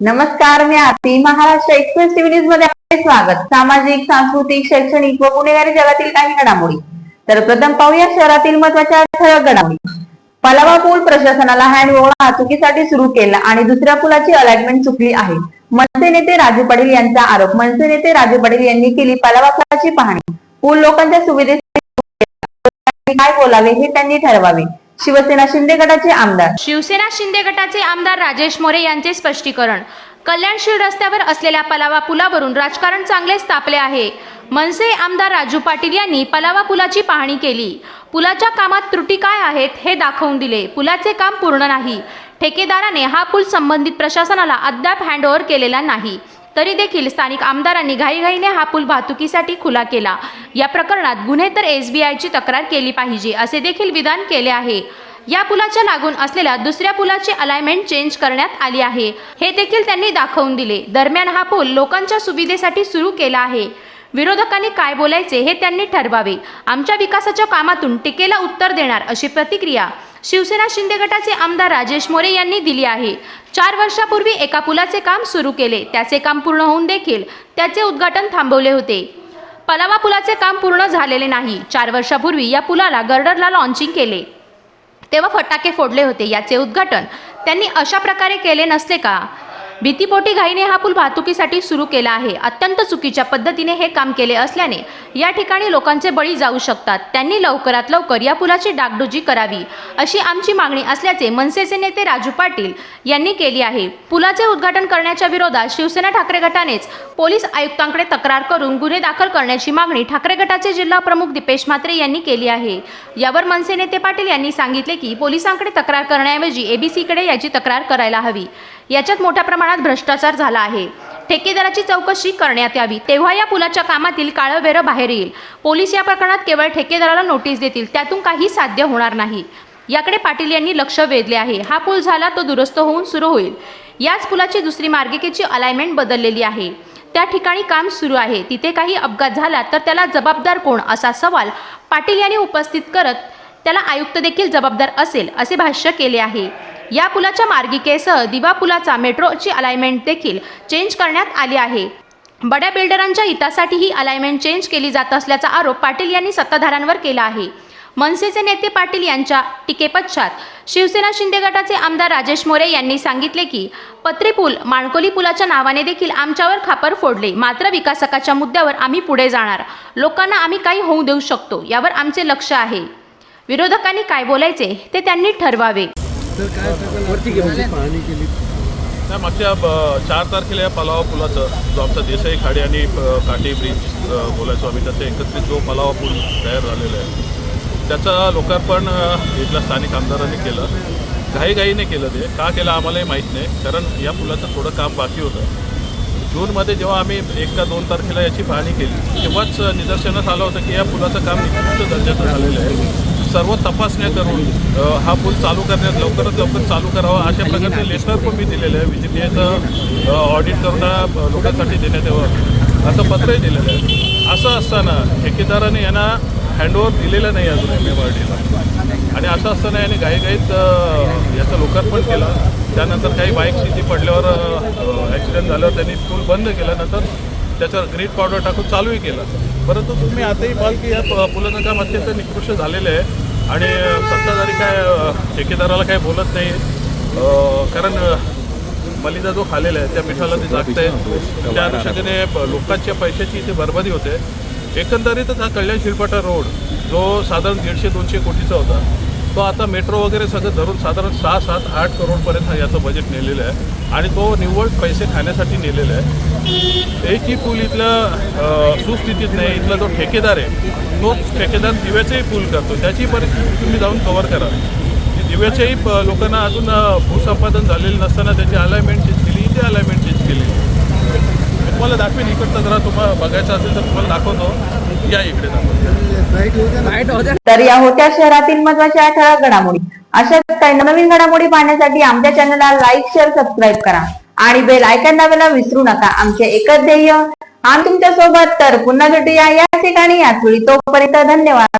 नमस्कार मी Aarti Maharashtra express TV न्यूजमध्ये आपले स्वागत. सामाजिक सांस्कृतिक शैक्षणिक व गुन्हेगारी जगातील काही घडामोडी. तर प्रथम पाहूया शहरातील महत्त्वाच्या ठळक घडामोडी. पलावा पूल प्रशासनाला हँडओव्हर वाहतुकीसाठी सुरू केला आणि दुसऱ्या पुलाची अलाइनमेंट चुकली आहे. मनसे नेते राजू पाटील यांचा आरोप. मनसे नेते राजू पाटील यांनी केली पलावा पुलाची पाहणी. पूल लोकांच्या सुविधेसाठी काय बोलावे हे त्यांनी ठरवावे. शिवसेना शिंदे गटाचे आमदार. शिवसेना शिंदे गटाचे आमदार राजेश मोरे यांचे स्पष्टीकरण. कल्याणशील रस्त्यावर असलेल्या पलावा पुलावरून राजकारण चांगलेच तापले आहे. मनसे आमदार राजू पाटील यांनी पलावा पुलाची पाहणी केली. पुलाच्या कामात त्रुटी काय आहेत हे दाखवून दिले. पुलाचे काम पूर्ण नाही. ठेकेदाराने हा पूल संबंधित प्रशासनाला अद्याप हँडओव्हर केलेला नाही. तरी देखील स्थानिक आमदारांनी घाईघाईने हा पूल वाहतुकीसाठी खुला केला. या प्रकरणात गुन्हे तर एस बी आयची तक्रार केली पाहिजे असे देखील विधान केले आहे. या पुलाच्या लागून असलेल्या दुसऱ्या पुलाची अलाइनमेंट चेंज करण्यात आली आहे. हे देखील त्यांनी दाखवून दिले. दरम्यान हा पूल लोकांच्या सुविधेसाठी सुरू केला आहे. विरोधकांनी काय बोलायचे हे त्यांनी ठरवावे. आमच्या विकासाच्या कामातून टीकेला उत्तर देणार अशी प्रतिक्रिया शिवसेना शिंदे गटाचे आमदार राजेश मोरे यांनी दिली आहे. चार वर्षापूर्वी एका पुलाचे काम सुरू केले. त्याचे काम पूर्ण होऊन देखील त्याचे उद्घाटन थांबवले होते. पलावा पुलाचे काम पूर्ण झालेले नाही. चार वर्षापूर्वी या पुलाला गर्डरला लॉन्चिंग केले. तेव्हा फटाके फोडले होते. याचे उद्घाटन त्यांनी अशा प्रकारे केले नसले का? भीतीपोटी घाईने हा पूल वाहतुकीसाठी सुरू केला आहे. अत्यंत चुकीच्या पद्धतीने हे काम केले असल्याने या ठिकाणी लोकांचे बळी जाऊ शकतात. त्यांनी लवकरात लवकर या पुलाची डागडुजी करावी अशी आमची मागणी असल्याचे मनसेचे नेते राजू पाटील यांनी केली आहे. पुलाचे उद्घाटन करण्याच्या विरोधात शिवसेना ठाकरे गटानेच पोलीस आयुक्तांकडे तक्रार करून गुन्हे दाखल करण्याची मागणी ठाकरे गटाचे जिल्हा प्रमुख दीपेश म्हात्रे यांनी केली आहे. यावर मनसे नेते पाटील यांनी सांगितले की पोलिसांकडे तक्रार करण्याऐवजी एबीसीकडे याची तक्रार करायला हवी. याच्यात मोठ्या प्रमाणात भ्रष्टाचार झाला आहे. ठेकेदाराची चौकशी करण्यात यावी. तेव्हा या पुलाच्या कामातील काळं वेरं बाहेर येईल. पोलीस या प्रकरणात केवळ ठेकेदाराला नोटीस देतील. त्यातून काही साध्य होणार नाही. याकडे पाटील यांनी लक्ष वेधले आहे. हा पूल झाला तो दुरुस्त होऊन सुरू होईल. याच पुलाची दुसरी मार्गिकेची अलाइनमेंट बदललेली आहे. त्या ठिकाणी काम सुरू आहे. तिथे काही अपघात झाला तर त्याला जबाबदार कोण? असा सवाल पाटील यांनी उपस्थित करत त्याला आयुक्त देखील जबाबदार असेल असे भाष्य केले आहे. या पुलाच्या मार्गिकेसह दिवा पुलाचा मेट्रोची अलाइनमेंट देखील चेंज करण्यात आली आहे. बड्या बिल्डरांच्या हितासाठी ही अलाइनमेंट चेंज केली जात असल्याचा आरोप पाटील यांनी सत्ताधाऱ्यांवर केला आहे. मनसेचे नेते पाटील यांच्या टीकेपश्चात शिवसेना शिंदे गटाचे आमदार राजेश मोरे यांनी सांगितले की पत्री पूल माणकोली पुलाच्या नावाने देखील आमच्यावर खापर फोडले. मात्र विकासकाच्या मुद्द्यावर आम्ही पुढे जाणार. लोकांना आम्ही काही होऊ देऊ शकतो यावर आमचे लक्ष आहे. विरोधकांनी काय बोलायचे ते त्यांनी ठरवावे. काय पाहणी केली. मागच्या चार तारखेला या पलावा पुलाचं जो आमचा देसाई खाडी आणि प- काठी ब्रिज बोलायचो आम्ही त्याचा एकत्रित जो पलावा पूल तयार झालेला आहे त्याचं लोकार्पण इथल्या स्थानिक आमदारांनी केलं. घाईघाईने केलं ते. का केलं आम्हालाही माहीत नाही कारण या पुलाचं थोडं काम बाकी होतं. जूनमध्ये जेव्हा आम्ही एक का दोन तारखेला याची पाहणी केली तेव्हाच निदर्शनास आलं होतं की या पुलाचं काम निकृष्ट दर्जाचं झालेलं आहे. सर्व तपासण्या करून हा पूल चालू करण्यात लवकरात लवकर चालू करावा अशा प्रकारचे लेटर पण मी दिलेलं आहे. व्ही ऑडिट करून लोकांसाठी देण्यात यावं. असं पत्रही दिलेलं आहे. असं असताना ठेकेदाराने यांना हँडओव्हर दिलेलं नाही अजून एम एम आर डीला आणि असं असताना याने घाईघाईत याचं लोकार्पण केलं. त्यानंतर काही बाईक शेती पडल्यावर ॲक्सिडेंट झाल्यावर त्यांनी पूल बंद केल्यानंतर त्याच्यावर ग्रीड पावडर टाकून चालूही केलं. परंतु तुम्ही आताही पाहाल की या प- काम अत्यंत निकृष्ट झालेलं आहे आणि सत्ताधारी काय ठेकेदाराला काही बोलत नाही. कारण मलिदा जो खालेला आहे त्या मिठाला ते जागत आहे त्या अनुषंगाने लोकांच्या पैशाची इथे बरबादी होते. एकंदरीतच हा कल्याण शिरपाटा रोड जो साधारण दीडशे दोनशे कोटीचा होता तो आता मेट्रो वगैरे सगळं धरून साधारण सहा सात आठ करोडपर्यंत याचं बजेट नेलेलं आहे. आणि तो निव्वळ पैसे खाण्यासाठी नेलेला आहे. एकही पूल इथलं सुस्थितीत नाही. इथला जो ठेकेदार आहे तो ठेकेदार दिव्याचंही पूल करतो. त्याची परिस्थिती तुम्ही जाऊन कव्हर करा. म्हणजे की दिव्याच्याही प- लोकांना अजून भूसंपादन झालेलं नसताना त्याची अलायमेंट चेंज केली इथे अलायमेंट चेंज केली. मी तुम्हाला दाखवेन इकडचं जरा तुम्हाला बघायचं असेल तर तुम्हाला दाखवतो. या इकडे? तर या होत्या शहरातील महत्त्वाच्या ठळक घडामोडी. अशाच काही नवीन घडामोडी पाहण्यासाठी आमच्या चॅनलला लाईक शेअर सबस्क्राईब करा. आणि बेल आयकॉन दाबायला विसरू नका. आमचे एकच ध्येय आम्ही तुमच्यासोबत तर पुन्हा भेटूया या ठिकाणी. याच वेळी तोपर्यंत धन्यवाद.